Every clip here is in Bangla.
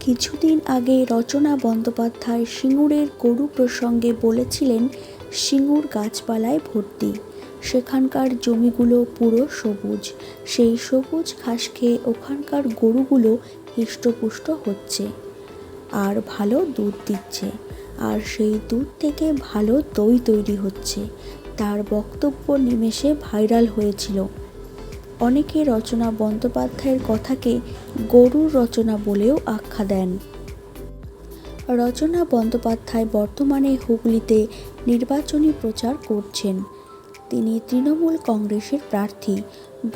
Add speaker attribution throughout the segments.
Speaker 1: কিছুদিন আগে রচনা বন্দ্যোপাধ্যায় সিঙ্গুরের গরু প্রসঙ্গে বলেছিলেন, সিঙ্গুর গাছপালায় ভর্তি। সেখানকার জমিগুলো পুরো সবুজ। সেই সবুজ ঘাস খেয়ে ওখানকার গরুগুলো হৃষ্টপুষ্ট হচ্ছে। আর ভালো দুধ দিচ্ছে। আর সেই দুধ থেকে ভালো দই তৈরি হচ্ছে। তার বক্তব্য নিমেষে ভাইরাল হয়েছিল। অনেকে রচনা বন্দ্যোপাধ্যায়ের কথাকে গরুর রচনা বলেও আখ্যা দেন। রচনা বন্দ্যোপাধ্যায় বর্তমানে হুগলিতে নির্বাচনী প্রচার করছেন। তিনি তৃণমূল কংগ্রেসের প্রার্থী।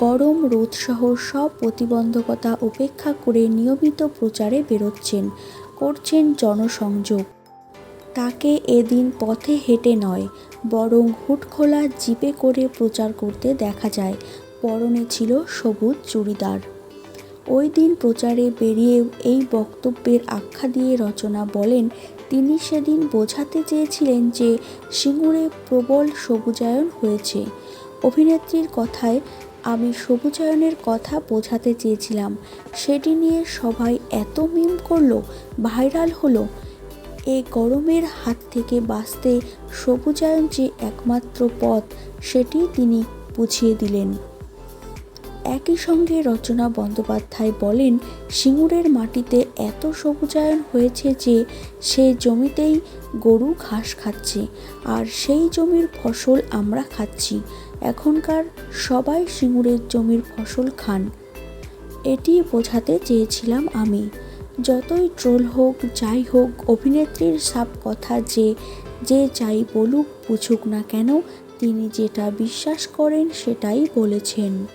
Speaker 1: গরম রোদসহ সব প্রতিবন্ধকতা উপেক্ষা করে নিয়মিত প্রচারে বেরোচ্ছেন, করছেন জনসংযোগ। তাকে এদিন পথে হেঁটে নয়, বরং হুটখোলা জিপে করে প্রচার করতে দেখা যায় পরনে ছিল সবুজ চুড়িদার। ওই দিন প্রচারে বেরিয়ে এই বক্তব্যের আখ্যা দিয়ে রচনা বলেন, তিনি সেদিন বোঝাতে চেয়েছিলেন যে সিঙ্গুরে প্রবল সবুজায়ন হয়েছে। অভিনেত্রীর কথায়, আমি সবুজায়নের কথা বোঝাতে চেয়েছিলাম। সেটি নিয়ে সবাই এত মিম করল, ভাইরাল হলো। এ গরমের হাত থেকে বাঁচতে সবুজায়ন যে একমাত্র পথ, সেটি তিনি বুঝিয়ে দিলেন। একই সঙ্গে রচনা বন্দ্যোপাধ্যায় বলেন, সিঙ্গুরের মাটিতে এত সবুজায়ন হয়েছে যে সে জমিতেই গরু ঘাস খাচ্ছে, আর সেই জমির ফসল আমরা খাচ্ছি। এখনকার সবাই সিঙ্গুরের জমির ফসল খান। এটি বোঝাতে চেয়েছিলাম আমি। যতই ট্রোল হোক, যাই হোক, অভিনেত্রীর সাপ কথা যে যে যাই বলুক, বুঝুক না কেন, তিনি যেটা বিশ্বাস করেন, সেটাই বলেছেন।